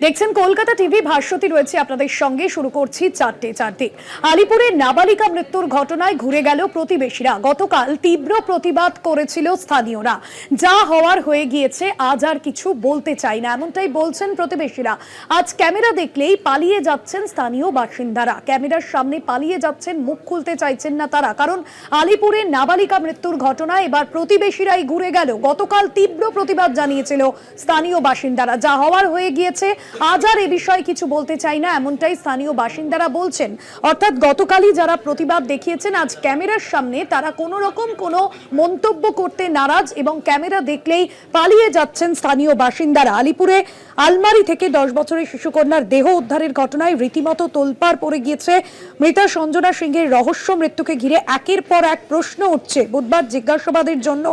দেখছেন কলকাতা টিভি, ভাস্বতী রয়েছে আপনাদের সঙ্গে। শুরু করছি চারটে চারটে। আলিপুরের নাবালিকা মৃত্যুর ঘটনায় ঘুরে গেল প্রতিবেশীরা। গতকাল তীব্র প্রতিবাদ করেছিল স্থানীয়রা। যা হওয়ার হয়ে গিয়েছে, আজ আর কিছু বলতে চাই না। এমনটাই বলছেন প্রতিবেশীরা। আজ ক্যামেরা দেখলেই পালিয়ে যাচ্ছেন স্থানীয় বাসিন্দারা। ক্যামেরার সামনে পালিয়ে যাচ্ছেন, মুখ খুলতে চাইছেন না তারা। কারণ আলিপুরের নাবালিকা মৃত্যুর ঘটনায় এবার প্রতিবেশীরাই ঘুরে গেল। গতকাল তীব্র প্রতিবাদ জানিয়েছিল স্থানীয় বাসিন্দারা। যা হওয়ার হয়ে গিয়েছে আজ আর এ বিষয়ে কিছু বলতে চাই না, এমনটাই স্থানীয় বাসিন্দারা বলছেন। অর্থাৎ গতকালই যারা প্রতিবাদ দেখিয়েছেন, আজ ক্যামেরার সামনে তারা কোনো রকম কোনো মন্তব্য করতে নারাজ এবং ক্যামেরা দেখলেই পালিয়ে যাচ্ছেন স্থানীয় বাসিন্দারা। আলিপুরে আলমারি থেকে দশ বছরের শিশুকন্যার দেহ উদ্ধারের ঘটনায় রীতিমতো তোলপাড় পড়ে গিয়েছে। মৃতা সঞ্জনা সিংহের রহস্য মৃত্যুকে ঘিরে একের পর এক প্রশ্ন উঠছে। বুধবার জিজ্ঞাসাবাদের জন্য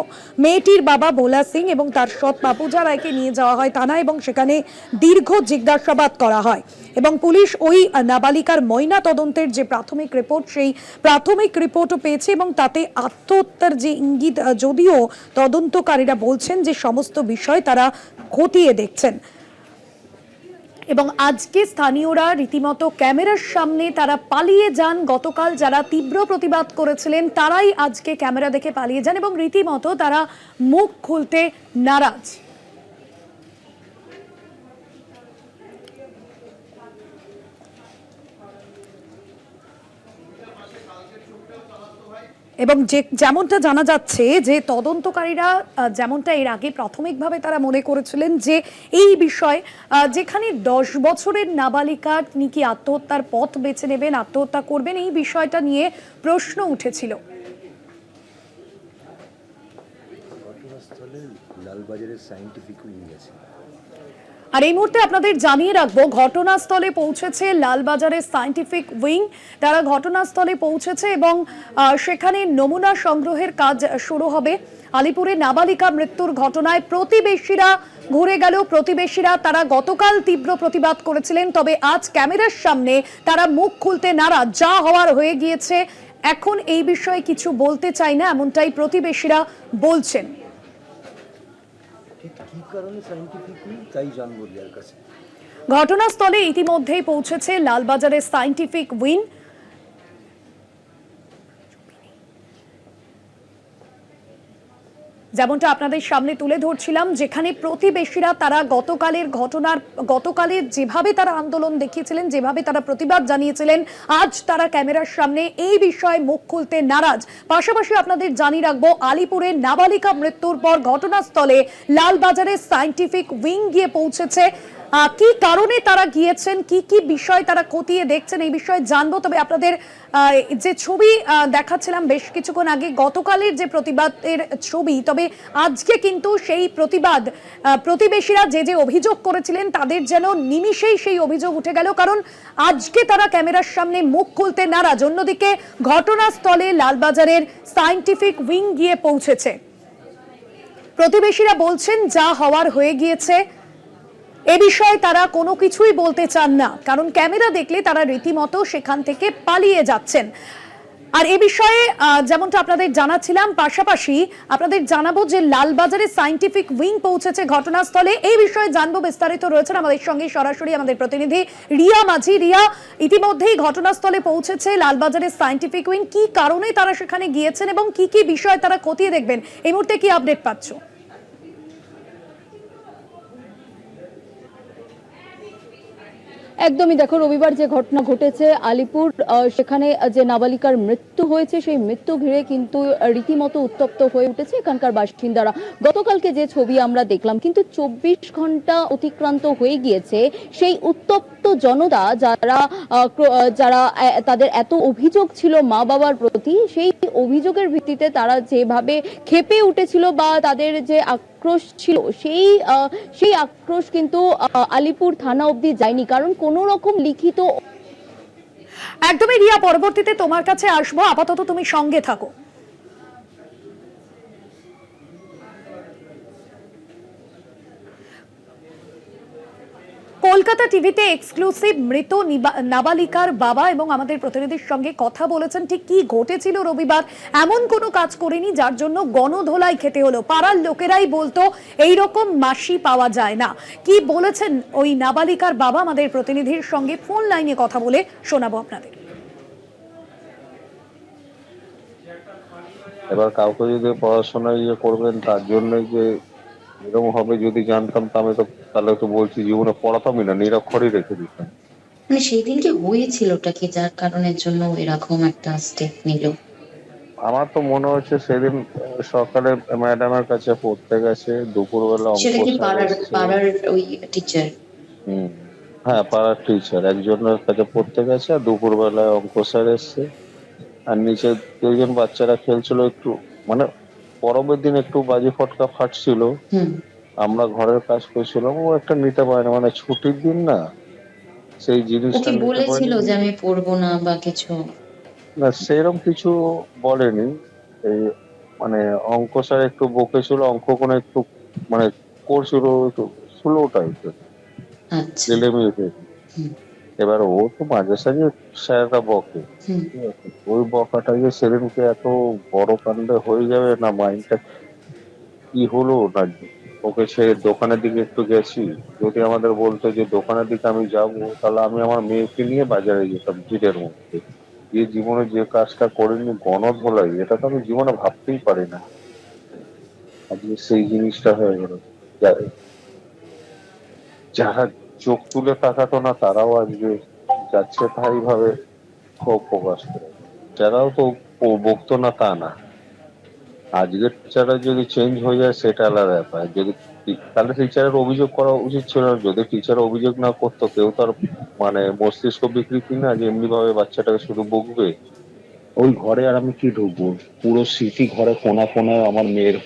মেয়েটির বাবা ভোলা সিং এবং তার সৎ বাপুজা রায়কে নিয়ে যাওয়া হয় থানায় এবং সেখানে দীর্ঘ জিজ্ঞাসাবাদ করা হয় এবং পুলিশ ওই নাবালিকার ময়না তদন্তের যে প্রাথমিক রিপোর্ট, সেই প্রাথমিক রিপোর্টও পেয়েছে এবং তাতে আত্মহত্যার যে ইঙ্গিত, যদিও তদন্তকারীরা বলছেন যে সমস্ত বিষয় তারা খতিয়ে দেখছেন। এবং আজকে স্থানীয়রা রীতিমতো ক্যামেরার সামনে তারা পালিয়ে যান। গতকাল যারা তীব্র প্রতিবাদ করেছিলেন, তারাই আজকে ক্যামেরা দেখে পালিয়ে যান এবং রীতিমতো তারা মুখ খুলতে নারাজ। এবং যে, যেমনটা জানা যাচ্ছে যে তদন্তকারীরা যেমনটা এর আগে প্রাথমিকভাবে তারা মনে করেছিলেন যে এই বিষয় যেখানে দশ বছরের নাবালিকা তিনি কি আত্মহত্যার পথ বেছে নেবেন, আত্মহত্যা করবেন, এই বিষয়টা নিয়ে প্রশ্ন উঠেছিল। লালবাজারের উইং আছে আর এই মুহূর্তে আপনাদের জানিয়ে রাখব, ঘটনাস্থলে পৌঁছেছে লালবাজারের সায়েন্টিফিক উইং। তারা ঘটনাস্থলে পৌঁছেছে এবং সেখানে নমুনা সংগ্রহের কাজ শুরু হবে। আলিপুরে নাবালিকা মৃত্যুর ঘটনায় প্রতিবেশীরা ঘুরে গেল। প্রতিবেশীরা, তারা গতকাল তীব্র প্রতিবাদ করেছিলেন, তবে আজ ক্যামেরার সামনে তারা মুখ খুলতে নারাজ। যা হওয়ার হয়ে গিয়েছে, এখন এই বিষয়ে কিছু বলতে চাই না, এমনটাই প্রতিবেশীরা বলছেন। কারণে সাইন্টিফিকলি তাই জানব রিয়ার কাছে। ঘটনাস্থলে ইতিমধ্যেই পৌঁছেছে লালবাজারের সাইন্টিফিক উইন যেমনটা আপনাদের সামনে তুলে ধরছিলাম, যেখানে প্রতিবেশীরা তারা গতকালের ঘটনার, গতকালের যেভাবে তারা আন্দোলন দেখিয়েছিলেন, যেভাবে তারা প্রতিবাদ জানিয়েছিলেন, আজ তারা ক্যামেরার সামনে এই বিষয়ে মুখ খুলতে নারাজ। পাশাপাশি আপনাদের জানিয়ে রাখব, আলিপুরে নাবালিকা মৃত্যুর পর ঘটনাস্থলে লালবাজারের সায়েন্টিফিক উইং গিয়ে পৌঁছেছে। কি কারণে তারা গিয়েছেন? কি কি বিষয় তারা খতিয়ে দেখছেন? এই বিষয়ে জানব। তবে আপনাদের যে ছবি দেখাচ্ছিলাম বেশ কিছুক্ষণ আগে, গতকালের যে প্রতিবাদের ছবি, তবে আজকে কিন্তু সেই প্রতিবাদ প্রতিবেশীরা যে যে অভিযোগ করেছিলেন, তাদের যেন নিমিষেই সেই অভিযোগ উঠে গেল। কারণ আজকে তারা ক্যামেরার সামনে মুখ খুলতে নারাজ। অন্যদিকে ঘটনাস্থলে লালবাজারের সায়েন্টিফিক উইং গিয়ে পৌঁছেছে। প্রতিবেশীরা বলছেন, যা হওয়ার হয়ে গিয়েছে। এ বিষয়ে তারা কোনো কিছুই বলতে চান না, কারণ ক্যামেরা দেখলে তারা রীতিমতো সেখান থেকে পালিয়ে যাচ্ছেন। আর এ বিষয়ে যেমনটা আপনাদের জানাচ্ছিলাম, পাশাপাশি আপনাদের জানাব যে লালবাজারে সায়েন্টিফিক উইং পৌঁছেছে ঘটনাস্থলে। এই বিষয়ে জানব, বিস্তারিত রয়েছেন আমাদের সঙ্গে সরাসরি আমাদের প্রতিনিধি রিয়া মাঝি। রিয়া, ইতিমধ্যেই ঘটনাস্থলে পৌঁছেছে লালবাজারের সায়েন্টিফিক উইং। কি কারণে তারা সেখানে গিয়েছেন এবং কি কি বিষয় তারা খতিয়ে দেখবেন? এই মুহূর্তে কি আপডেট পাচ্ছ? একদমই দেখো, রবিবার যে ঘটনা ঘটেছে আলিপুর সেখানে যে নাবালিকার মৃত্যু হয়েছে, সেই মৃত্যু ঘিরে কিন্তু রীতিমতো উত্তপ্ত হয়ে উঠেছে এখানকার বাসিন্দারা। গতকালকে যে ছবি আমরা দেখলাম, কিন্তু চব্বিশ ঘণ্টা অতিক্রান্ত হয়ে গিয়েছে সেই উত্তপ্ত জনতা যারা যারা তাদের এত অভিযোগ ছিল মা বাবার প্রতি, সেই অভিযোগের ভিত্তিতে তারা যেভাবে খেপে উঠেছিল বা তাদের যে আক্রোশ ছিল, সেই সেই আক্রোশ কিন্তু আলিপুর থানা অবধি যায়নি। কারণ কোনো রকম লিখিত একদমই রিয়া, পরবর্তীতে তোমার কাছে আসব। আপাতত তুমি সঙ্গে থাকো। কলকাতা টিভিতে এক্সক্লুসিভ মৃত নাবালিকার বাবা এবং আমাদের প্রতিনিধির সঙ্গে কথা বলেছেন। ঠিক কি ঘটেছিল রবিবার? এমন কোনো কাজ করেনি যার জন্য গণধোলাই খেতে হলো। পাড়ার লোকেরাই বলতো এই রকম মাসি পাওয়া যায় না। কি বলেছেন ওই নাবালিকার বাবা? আমাদের প্রতিনিধির সঙ্গে ফোন লাইনে কথা বলে শোনাবো আপনাদের। এবার কাউকে যদি পড়াশোনা ইয়ে করবেন, তার জন্য যে এরকম হবে যদি জানতাম তাহলে তো তাহলে তো বলছি জীবনে পড়াতামই না নিরক্ষরই রেখে দিতাম। মানে সেই দিনকে হয়েছিলটা কি যার কারণের জন্য এরকম একটা স্টেপ নিল? আমার তো মনে হচ্ছে সেদিন সকালে ম্যাডামের কাছে পড়তে গেছে দুপুরবেলা অঙ্ক সেটা কি পাড়ার পাড়ার ওই টিচার হুম। হ্যাঁ পাড়ার টিচার একজনের কাছে পড়তে গেছে আর দুপুরবেলায় অঙ্ক স্যার এসছে। আর নিচে দুইজন বাচ্চারা খেলছিল একটু মানে পরবের দিন একটু বাজি ফটকা ফাটছিল। হুম। আমরা ঘরের কাজ করছিলাম ও একটা নিতে পারে না মানে ছুটির দিন না সেই জিনিসটা বলেছিল যে আমি পড়ব না বা কিছু? না সেরকম কিছু বলেনি। এই মানে অঙ্ক স্যার একটু বকেছিল অঙ্ক কোনো একটু মানে করছিল একটু স্লো টাইপের আচ্ছা। ছেলেমেয়েকে হুম। এবার ও তো মাঝে সাঝে স্যাররা বকে। ওই বকাটা যে সেদিনকে এত বড় কাণ্ডে হয়ে যাবে না মাইন্ডটা? কি হলো না? ওকে ছেড়ে দোকানের দিকে একটু গেছি। যদি আমাদের বলতো যে দোকানের দিকে আমি যাব তাহলে আমি আমার মেয়েকে নিয়ে বাজারে যেতাম ভিড়ের মধ্যে। গিয়ে জীবনে যে কাজটা করিনি গণদ বলাই এটা তো আমি জীবনে ভাবতেই পারি না। আজকে সেই জিনিসটা হয়ে গেল। যা- যারা চোখ তুলে তাকাতো না, তারাও আজকে যাচ্ছে তাই ভাবে ক্ষোভ প্রকাশ করে। যারাও তো বকতো না, তা না। আজকের টিচাররা যদি চেঞ্জ হয়ে যায়, সেটা আলাদা ব্যাপার। যদি তাহলে টিচারের অভিযোগ করা উচিত ছিল না। যদি টিচার অভিযোগ না করতো, কেউ তার মানে মস্তিষ্ক বিকৃতি না যে এমনি ভাবে বাচ্চাটাকে শুধু বকবে। ওই ঘরে আর আমি কি ঢুকবো? পুরো স্মৃতি ঘরে কোনা কোনায় আমার মেয়ের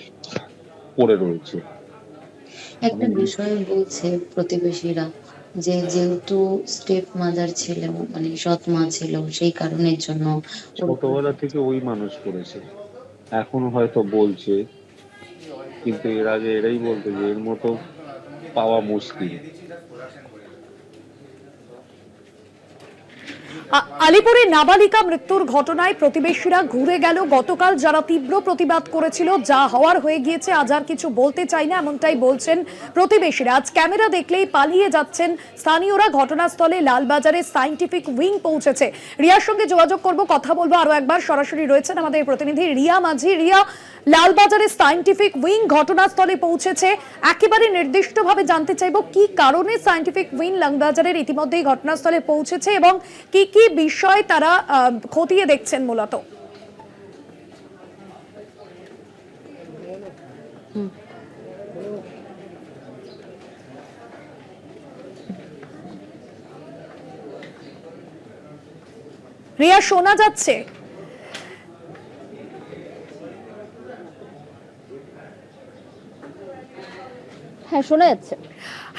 পড়ে রয়েছে। একটা বিষয় বলছে প্রতিবেশীরা, যে যেহেতু স্টেপ মাদার ছিল মানে সৎ মা ছিল, সেই কারণের জন্য ছোটবেলা থেকে ওই মানুষ করেছে। এখন হয়তো বলছে, কিন্তু এর আগে এরাই বলতো যে এর মতো পাওয়া মুশকিল। আলিপুরে নাবালিকা মৃত্যুর ঘটনায় প্রতিবেশীরা ঘুরে গেল। গতকাল যারা তীব্র প্রতিবাদ করেছিল, যা হওয়ার হয়ে গিয়েছে, আজ আর কিছু বলতে চাই না, এমনটাই বলছেন প্রতিবেশীরা। আজ ক্যামেরা দেখলেই পালিয়ে যাচ্ছেন স্থানীয়রা। ঘটনাস্থলে লালবাজারে সাইন্টিফিক উইং পৌঁছেছে। রিয়ার সঙ্গে যোগাযোগ করব, কথা বলব আরও একবার। সরাসরি রয়েছেন আমাদের প্রতিনিধি রিয়া মাঝি। রিয়া, লালবাজারে সাইন্টিফিক উইং ঘটনাস্থলে পৌঁছেছে। একেবারে নির্দিষ্টভাবে জানতে চাইব, কি কারণে সাইন্টিফিক উইং লালবাজারের ইতিমধ্যেই ঘটনাস্থলে পৌঁছেছে এবং কি কি বিষয় তারা খতিয়ে দেখছেন মূলত? রিয়া শোনা যাচ্ছে। হ্যাঁ শোনা যাচ্ছে।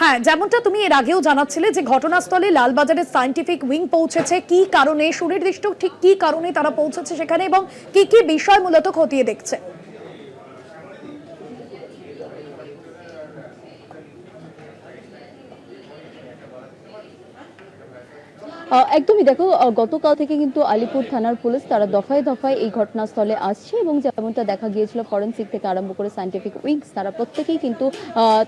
হ্যাঁ যেমনটা তুমি এর আগেও জানাচ্ছিলে যে ঘটনাস্থলে লালবাজারের সায়েন্টিফিক উইং পৌঁছেছে, কি কারণে, সুনির্দিষ্ট ঠিক কি কারণে তারা পৌঁছেছে সেখানে এবং কি কি বিষয় মূলত খতিয়ে দেখছে। একদমই দেখো গতকাল থেকে কিন্তু আলিপুর থানার পুলিশ তারা দফায় দফায় এই ঘটনাস্থলে আসছে এবং যেমনটা দেখা গিয়েছিল ফরেন্সিক থেকে আরম্ভ করে সাইন্টিফিক উইংস তারা প্রত্যেকেই কিন্তু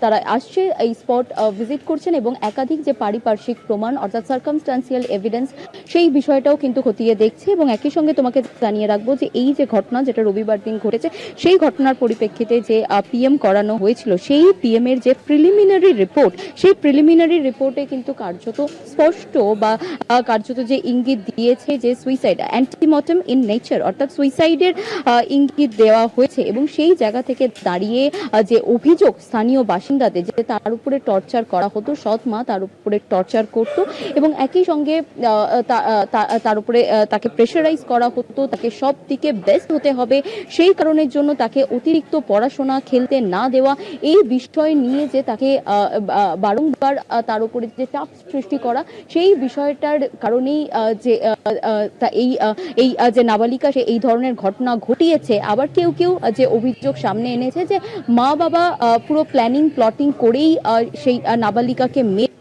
তারা আসছে এই স্পট ভিজিট করছেন এবং একাধিক যে পারিপার্শ্বিক প্রমাণ অর্থাৎ সার্কামস্টান্সিয়াল এভিডেন্স সেই বিষয়টাও কিন্তু খতিয়ে দেখছে এবং একই সঙ্গে তোমাকে জানিয়ে রাখব যে এই যে ঘটনা যেটা রবিবার দিন ঘটেছে, সেই ঘটনার পরিপ্রেক্ষিতে যে পিএম করানো হয়েছিল, সেই পিএম এর যে প্রিলিমিনারি রিপোর্ট সেই প্রিলিমিনারি রিপোর্টে কিন্তু কার্যত স্পষ্ট বা কার্যত যে ইঙ্গিত দিয়েছে যে সুইসাইড অ্যান্টিমটম ইন নেচার অর্থাৎ সুইসাইডের ইঙ্গিত দেওয়া হয়েছে এবং সেই জায়গা থেকে দাঁড়িয়ে যে অভিযোগ স্থানীয় বাসিন্দাদের যে তার উপরে টর্চার করা হতো, সৎ মা তার উপরে টর্চার করত এবং একই সঙ্গে তার উপরে তাকে প্রেশারাইজ করা হতো, তাকে সব দিকে ব্যস্ত হতে হবে, সেই কারণের জন্য তাকে অতিরিক্ত পড়াশোনা, খেলতে না দেওয়া, এই বিষয় নিয়ে যে তাকে বারংবার তার উপরে যে চাপ সৃষ্টি করা, সেই বিষয়টার কারণেই যে এই এই যে নাবালিকা, সে এই ধরনের ঘটনা ঘটিয়েছে। আবার কেউ কেউ যে অভিযোগ সামনে এনেছে যে মা বাবা পুরো প্ল্যানিং প্লটিং করেই সেই নাবালিকাকে মেরে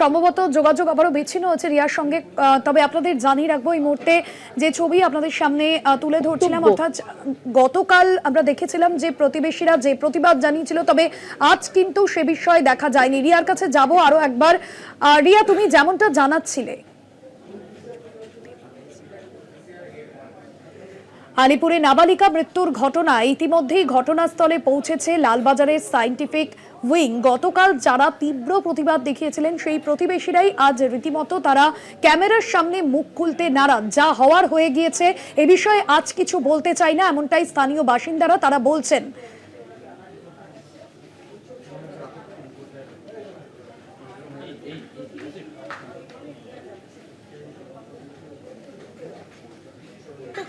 সম্ভবত যোগাযোগ আবারও বিচ্ছিন্ন হচ্ছে রিয়ার সঙ্গে। তবে আপনাদের জানিয়ে রাখব এই মুহূর্তে যে ছবি আপনাদের সামনে তুলে ধরছিলাম অর্থাৎ গতকাল আমরা দেখেছিলাম যে প্রতিবেশীরা যে প্রতিবাদ জানিয়েছিল তবে আজ কিন্তু সে বিষয়ে দেখা যায়নি। রিয়ার কাছে যাব আরও একবার। রিয়া তুমি যেমনটা জানাচ্ছিলে আলিপুরে নাবালিকা মৃত্যুর ঘটনা। ইতিমধ্যেই ঘটনাস্থলে পৌঁছেছে লালবাজারের সাইন্টিফিক উইং। গতকাল যারা তীব্র প্রতিবাদ দেখিয়েছিলেন, সেই প্রতিবেশীরাই আজ রীতিমতো তারা ক্যামেরার সামনে মুখ খুলতে নারাজ। যা হওয়ার হয়ে গিয়েছে, এ বিষয়ে আজ কিছু বলতে চাই না, এমনটাই স্থানীয় বাসিন্দারা তারা বলছেন।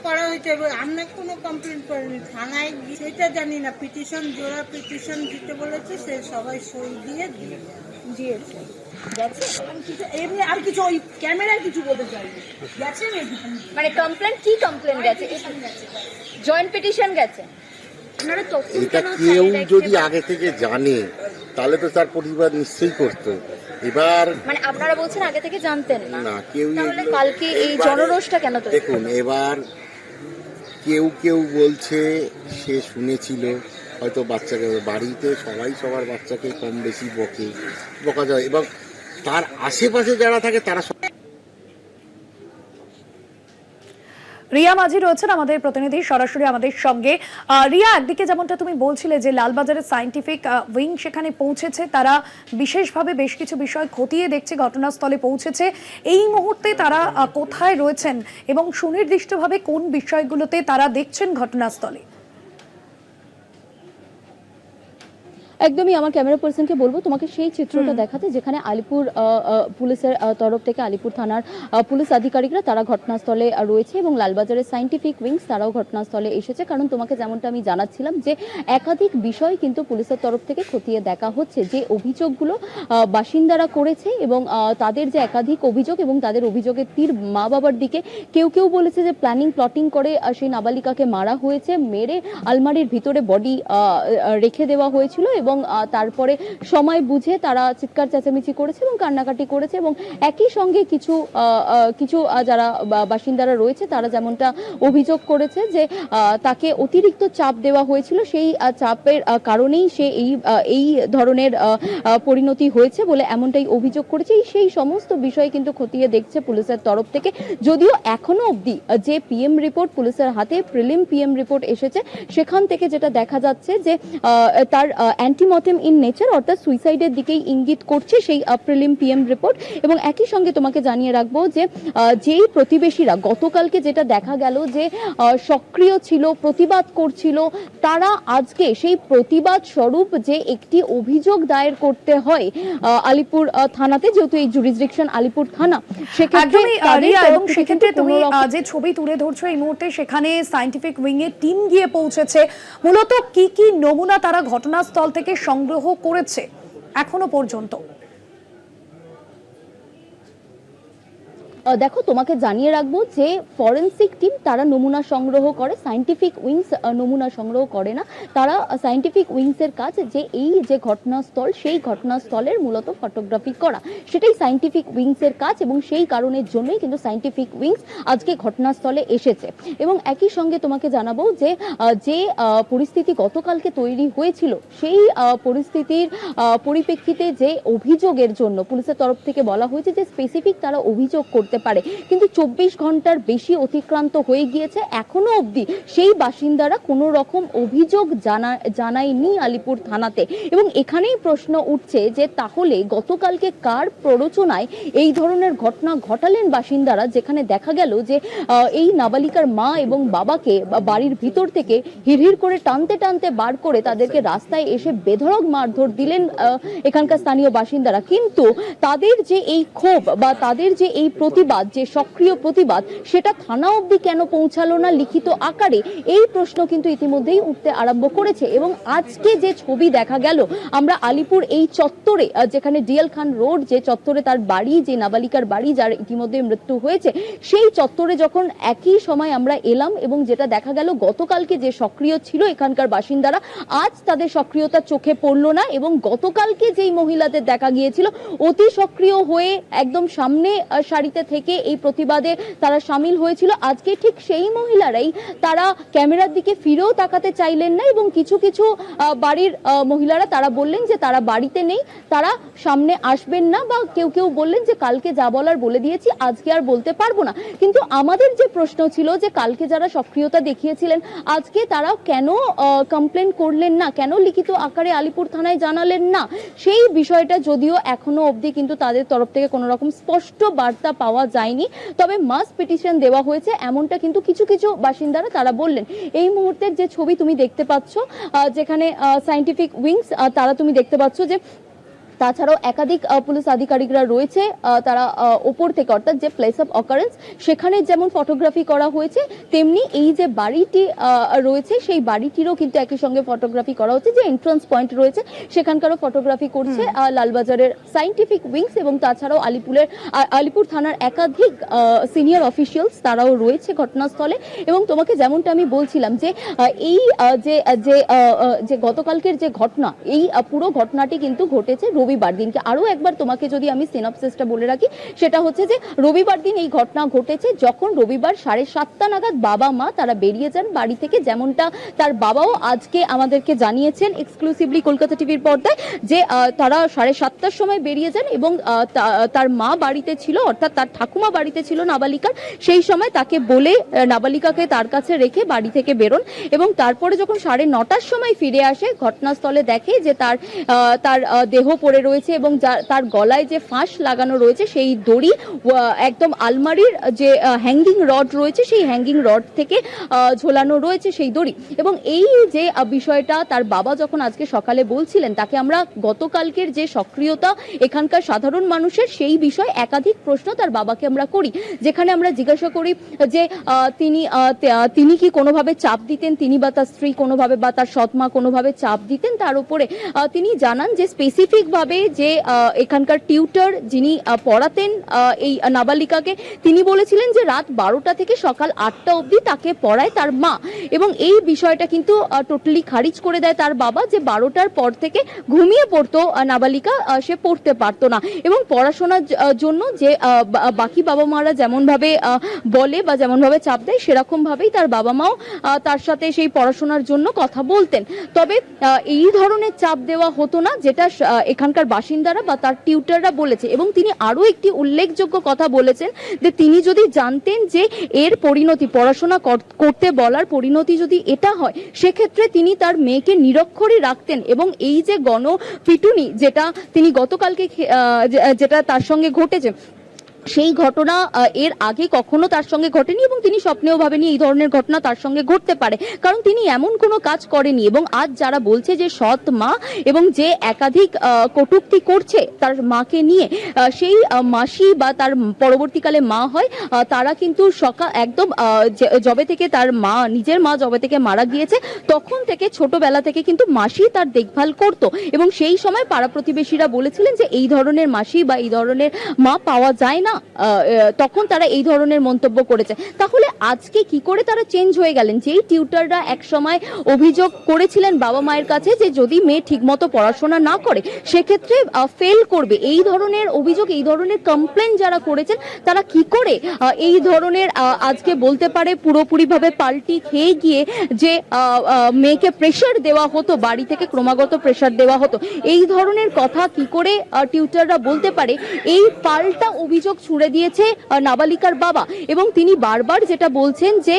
করা হয়েছে আমরা কোনো কমপ্লেন করিনি। থানায় সেটা জানি না। পিটিশন জোড়া পিটিশন দিতে বলেছে সে সবাই সই দিয়ে দিয়ে দিয়েছে। এমনি আর কিছু ওই ক্যামেরায় কিছু বলতে মানে কমপ্লেন কি কমপ্লেন গেছে? জয়েন্ট পিটিশন গেছে। এটা কেউ যদি আগে থেকে জানে তাহলে তো তার প্রতিবাদ নিশ্চয়ই করতো। এবার মানে আপনারা বলছেন আগে থেকে জানতেন না। না কেউ কালকে এই জনরোষটা কেন দেখুন এবার কেউ কেউ বলছে, সে শুনেছিল। হয়তো বাচ্চাকে, বাড়িতে সবাই সবার বাচ্চাকে কম বেশি বকে, বকা যায়। এবং তার আশেপাশে যারা থাকে, তারা সব রিয়া মাঝি রয়েছেন আমাদের প্রতিনিধি, সরাসরি আমাদের সঙ্গে। রিয়া, একদিকে যেমনটা তুমি বলছিলে যে লালবাজারের সায়েন্টিফিক উইং সেখানে পৌঁছেছে, তারা বিশেষভাবে বেশ কিছু বিষয় খতিয়ে দেখছে, ঘটনাস্থলে পৌঁছেছে। এই মুহূর্তে তারা কোথায় রয়েছেন এবং সুনির্দিষ্টভাবে কোন বিষয়গুলোতে তারা দেখছেন ঘটনাস্থলে? একদমই আমার ক্যামেরা পার্সনকে বলব তোমাকে সেই চিত্রটা দেখাতে যেখানে আলিপুর পুলিশের তরফ থেকে আলিপুর থানার পুলিশ আধিকারিকরা তারা ঘটনাস্থলে রয়েছে এবং লালবাজারের সাইন্টিফিক উইংস তারাও ঘটনাস্থলে এসেছে। কারণ তোমাকে যেমনটা আমি জানাচ্ছিলাম যে একাধিক বিষয় কিন্তু পুলিশের তরফ থেকে খতিয়ে দেখা হচ্ছে যে অভিযোগগুলো বাসিন্দারা করেছে এবং তাদের যে একাধিক অভিযোগ এবং তাদের অভিযোগের তীর মা বাবার দিকে কেউ কেউ বলেছে যে প্ল্যানিং প্লটিং করে সেই নাবালিকাকে মারা হয়েছে মেরে আলমারির ভিতরে বডি রেখে দেওয়া হয়েছিল এবং আহ, তারপরে সময় বুঝে তারা চিৎকার চেঁচামেচি করেছে এবং কান্নাকাটি করেছে এবং একই সঙ্গে কিছু কিছু যারা বাসিন্দারা রয়েছে তারা যেমনটা অভিযোগ করেছে যে তাকে অতিরিক্ত চাপ দেওয়া হয়েছিল। সেই চাপের কারণেই সে এই এই ধরনের পরিণতি হয়েছে বলে এমনটাই অভিযোগ করেছে। এই সেই সমস্ত বিষয় কিন্তু খতিয়ে দেখছে পুলিশের তরফ থেকে। যদিও এখনও অবধি যে পিএম রিপোর্ট পুলিশের হাতে প্রিলিম পিএম রিপোর্ট এসেছে সেখান থেকে যেটা দেখা যাচ্ছে যে তার অ্যান্টিমটেম ইন নেচার অর্থাৎ সুইসাইডের দিকেই ইঙ্গিত করছে সেই প্রিলিম পিএম রিপোর্ট এবং একই সঙ্গে তোমাকে জানিয়ে রাখব যে যেই প্রতিবেশীরা গতকালকে যেটা দেখা গেল যে সক্রিয় ছিল প্রতিবাদ করছিল তারা আজকে সেই প্রতিবাদ স্বরূপ যে একটি অভিযোগ দায়ের করতে হয় আলিপুর থানাতে যেহেতু এই জুরিসডিকশন আলিপুর থানা সেক্ষেত্রে তুমি যে ছবি তুলে ধরছো এই মুহূর্তে সেখানে সায়েন্টিফিক উইং এর টিম গিয়ে পৌঁছেছে। মূলত কি কি নমুনা তারা ঘটনাস্থল থেকে সংগ্রহ করেছে এখনও পর্যন্ত। দেখো, তোমাকে জানিয়ে রাখব যে ফরেন্সিক টিম তারা নমুনা সংগ্রহ করে সাইন্টিফিক উইংস নমুনা সংগ্রহ করে না। তারা সায়েন্টিফিক উইংসের কাজ যে এই যে ঘটনাস্থল, সেই ঘটনাস্থলের মূলত ফটোগ্রাফি করা। সেটাই সায়েন্টিফিক উইংসের কাজ এবং সেই কারণের জন্যই কিন্তু সাইন্টিফিক উইংস আজকে ঘটনাস্থলে এসেছে। এবং একই সঙ্গে তোমাকে জানাব যে যে পরিস্থিতি গতকালকে তৈরি হয়েছিল, সেই পরিস্থিতির পরিপ্রেক্ষিতে যে অভিযোগের জন্য পুলিশের তরফ থেকে বলা হয়েছে যে স্পেসিফিক তারা অভিযোগ করতে পারে। কিন্তু চব্বিশ ঘণ্টার বেশি অতিক্রান্ত হয়ে গিয়েছে এখনও অবধি। সেই বাসিন্দারা কোনো রকম অভিযোগ জানা, জানায়নি আলিপুর থানাতে। এবং এখানেই প্রশ্ন উঠছে যে, তাহলে গতকালকে কার প্ররোচনায় এই ধরনের ঘটনা ঘটালেন বাসিন্দারা? যেখানে দেখা গেল যে এই নাবালিকার মা এবং বাবাকে বাড়ির ভিতর থেকে হিড়হিড় করে টানতে টানতে বার করে তাদেরকে রাস্তায় এসে বেধড়ক মারধর দিলেন এখানকার স্থানীয় বাসিন্দারা। কিন্তু তাদের যে এই ক্ষোভ বা তাদের যে এই প্রতিবাদ প্রতিবাদ, যে সক্রিয় প্রতিবাদ, সেটা থানা অবধি কেন পৌঁছালো না লিখিত আকারে? এই প্রশ্ন কিন্তু ইতিমধ্যেই উঠতে আরম্ভ করেছে এবং আজকে যে ছবি দেখা গেল, আমরা আলিপুর এই চত্বরে যেখানে ডিএল খান রোড, যে চত্বরে তার বাড়ি, যে নাবালিকার বাড়ি যার ইতিমধ্যে মৃত্যু হয়েছে, সেই চত্বরে যখন একই সময় আমরা এলাম এবং যেটা দেখা গেল, গতকালকে যে সক্রিয় ছিল এখানকার বাসিন্দারা, আজ তাদের সক্রিয়তা চোখে পড়ল না এবং গতকালকে যেই মহিলাদের দেখা গিয়েছিল, অতি সক্রিয় হয়ে একদম সামনে সারিতে থেকে এই প্রতিবাদে তারা সামিল হয়েছিল। আজকে ঠিক সেই মহিলারাই তারা ক্যামেরার দিকে ফিরেও তাকাতে চাইলেন না এবং কিছু কিছু বাড়ির মহিলারা তারা বললেন যে তারা বাড়িতে নেই, তারা সামনে আসবেন না বা কেউ কেউ বললেন যে কালকে যা বলার বলে দিয়েছি, আজকে আর বলতে পারব না। কিন্তু আমাদের যে প্রশ্ন ছিল যে কালকে যারা সক্রিয়তা দেখিয়েছিলেন, আজকে তারা কেন কমপ্লেন করলেন না? কেন লিখিত আকারে আলিপুর থানায় জানালেন না? সেই বিষয়টা যদিও এখনও অবধি কিন্তু তাদের তরফ থেকে কোনো রকম স্পষ্ট বার্তা পাওয়া যায়নি। তবে মাস পিটিশন দেওয়া হয়েছে, এমনটা কিন্তু কিছু কিছু বাসিন্দারা তারা বললেন। এই মুহূর্তের যে ছবি তুমি দেখতে পাচ্ছ যেখানে সাইন্টিফিক উইংস তারা তুমি দেখতে পাচ্ছ যে তাছাড়াও একাধিক পুলিশ আধিকারিকরা রয়েছে তারা ওপর থেকে অর্থাৎ যে প্লেস অফ অকারেন্স সেখানে যেমন ফটোগ্রাফি করা হয়েছে তেমনি এই যে বাড়িটি রয়েছে সেই বাড়িটিরও কিন্তু একই সঙ্গে ফটোগ্রাফি করা হচ্ছে যে এন্ট্রান্স পয়েন্ট রয়েছে সেখানকারও ফটোগ্রাফি করছে লালবাজারের সাইন্টিফিক উইংস এবং তাছাড়াও আলিপুরের আলিপুর থানার একাধিক সিনিয়র অফিসিয়ালস তারাও রয়েছে ঘটনাস্থলে। এবং তোমাকে যেমনটা আমি বলছিলাম যে এই যে যে গতকালকের যে ঘটনা এই পুরো ঘটনাটি কিন্তু ঘটেছে রবিবার দিনকে আরও একবার তোমাকে যদি আমি সিনাপসিসটা বলে রাখি, সেটা হচ্ছে যে রবিবার দিন এই ঘটনা ঘটেছে যখন রবিবার সাড়ে সাতটা নাগাদ বাবা মা তারা বেরিয়ে যান বাড়ি থেকে, যেমনটা তার বাবাও আজকে আমাদেরকে জানিয়েছেন এক্সক্লুসিভলি কলকাতা টিভির পর্দায় যে তারা সাড়ে সাতটার সময় বেরিয়ে যান এবং তার মা বাড়িতে ছিল, অর্থাৎ তার ঠাকুমা বাড়িতে ছিল নাবালিকার, সেই সময় তাকে বলে নাবালিকাকে তার কাছে রেখে বাড়ি থেকে বেরোন এবং তারপরে যখন সাড়ে নটার সময় ফিরে আসে, ঘটনাস্থলে দেখে যে তার তার দেহ পড়ে রয়েছে এবং তার গলায় যে ফাঁস লাগানো রয়েছে, সেই দড়ি একদম আলমারির যে হ্যাঙ্গিং রড রয়েছে, সেই হ্যাঙ্গিং রড থেকে ঝোলানো রয়েছে সেই দড়ি। এবং এই যে বিষয়টা তার বাবা যখন আজকে সকালে বলছিলেন, তাকে আমরা গতকালকের যে সক্রিয়তা এখানকার সাধারণ মানুষের, সেই বিষয়ে একাধিক প্রশ্ন তার বাবাকে আমরা করি। যেখানে আমরা জিজ্ঞাসা করি যে তিনি তিনি কি কোনোভাবে চাপ দিতেন? তিনি বা তার স্ত্রী কোনোভাবে বা তার সৎমা কোনোভাবে চাপ দিতেন? তার উপরে তিনি জানান যে স্পেসিফিক ভাবে যে এখানকার টিউটার যিনি পড়াতেন এই নাবালিকাকে, তিনি বলেছিলেন যে রাত বারোটা থেকে সকাল আটটা অবধি তাকে পড়ায় তার মা। এবং এই বিষয়টা কিন্তু টোটালি খারিজ করে দেয় তার বাবা যে বারোটার পর থেকে ঘুমিয়ে পড়তো নাবালিকা সে পড়তে পারতো না। এবং পড়াশোনার জন্য যে বাকি বাবা মারা যেমনভাবে বলে বা যেমনভাবে চাপ দেয়, সেরকমভাবেই তার বাবা মাও তার সাথে সেই পড়াশোনার জন্য কথা বলতেন। তবে এই ধরনের চাপ দেওয়া হতো না, যেটা স- আহ, এখানকার বাসিন্দারা বা তার টিউটাররা বলেছে এবং তিনি আরও একটি উল্লেখযোগ্য কথা বলেছেন যে তিনি যদি জানতেন যে এর পরিণতি পড়াশোনা কর- করতে বলার পরিণতি যদি এটা হয় সেক্ষেত্রে তিনি তার মেয়েকে নিরক্ষরই রাখতেন এবং এই যে গণ গণপিটুনি যেটা তিনি গতকালকে যেটা তার সঙ্গে ঘটেছে সেই ঘটনা এর আগে কখনো তার সঙ্গে ঘটেনি এবং তিনি স্বপ্নেও ভাবেনি এই ধরনের ঘটনা তার সঙ্গে ঘটতে পারে। কারণ তিনি এমন কোনো কাজ করেনি এবং আজ যারা বলছে যে সৎ মা এবং যে একাধিক কটূক্তি করছে তার মাকে নিয়ে সেই মাসি বা তার পরবর্তীকালে মা হয় তারা কিন্তু সকাল একদম জবে থেকে তার মা, নিজের মা জবে থেকে মারা গিয়েছে, তখন থেকে ছোটবেলা থেকে কিন্তু মাসি তার দেখভাল করত এবং সেই সময় পাড়া প্রতিবেশীরা বলেছিলেন যে এই ধরনের মাসি বা এই ধরনের মা পাওয়া যায় না। তখন তারা এই ধরনের মন্তব্য করেছে। তাহলে আজকে কি করে তারা চেঞ্জ হয়ে গেলেন? যেই টিউটাররা এক সময় অভিযোগ করেছিলেন বাবা মায়ের কাছে যে যদি মেয়ে ঠিকমতো পড়াশোনা না করে, সেক্ষেত্রে ফেল করবে। এই ধরনের অভিযোগ, এই ধরনের কমপ্লেন যারা করেছেন, তারা কি করে এই ধরনের আজকে বলতে পারে পুরোপুরিভাবে পাল্টি খেয়ে গিয়ে যে মেয়েকে প্রেশার দেওয়া হতো, বাড়ি থেকে ক্রমাগত প্রেশার দেওয়া হতো, এই ধরনের কথা কি করে টিউটাররা বলতে পারে? এই পাল্টা অভিযোগ ছুড়ে দিয়েছে নাবালিকার বাবা। এবং তিনি বারবার যেটা বলছেন যে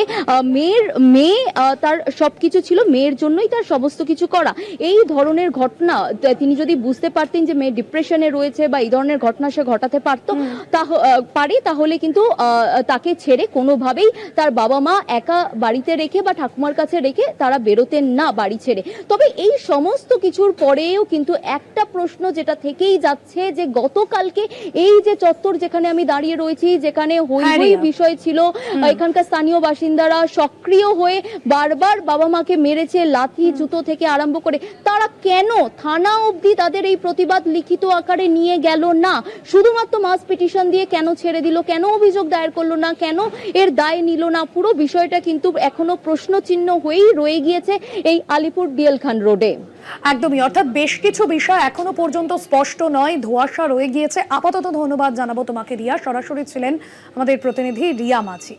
মেয়ের মেয়ে তার সবকিছু ছিল মেয়ের জন্যই তার সমস্ত কিছু করা। এই ধরনের ঘটনা তিনি যদি বুঝতে পারতেন যে মেয়ে ডিপ্রেশনে রয়েছে বা এই ধরনের ঘটনা সে ঘটাতে পারতো তা পারে তাহলে কিন্তু তাকে ছেড়ে কোনোভাবেই তার বাবা মা একা বাড়িতে রেখে বা ঠাকুমার কাছে রেখে তারা বেরোতেন না বাড়ি ছেড়ে। তবে এই সমস্ত কিছুর পরেও কিন্তু একটা প্রশ্ন যেটা থেকেই যাচ্ছে যে গতকালকে এই যে চত্বর যেখানে আমি আমি দাঁড়িয়ে রয়েছি যেখানে হই হ্যাঁ, হই বিষয় ছিল। এখানকার স্থানীয় বাসিন্দারা সক্রিয় হয়ে বারবার বাবা মাকে মেরেছে লাথি জুতো থেকে আরম্ভ করে। তারা কেন থানা অবধি তাদের এই প্রতিবাদ লিখিত আকারে নিয়ে গেল না? শুধুমাত্র মাস পিটিশন দিয়ে কেন ছেড়ে দিল? কেন অভিযোগ দায়ের করল না? কেন এর দায় নিল না? পুরো বিষয়টা কিন্তু এখনও প্রশ্ন চিহ্ন হয়েই রয়ে গিয়েছে এই আলিপুর ডিএল খান রোডে। একদমই, অর্থাৎ বেশ কিছু বিষয় এখনও পর্যন্ত স্পষ্ট নয়, ধোয়াশা রয়ে গিয়েছে। আপাতত ধন্যবাদ জানাব তোমাকে, রিয়া। সরাসরি ছিলেন আমাদের প্রতিনিধি রিয়া মাঝি।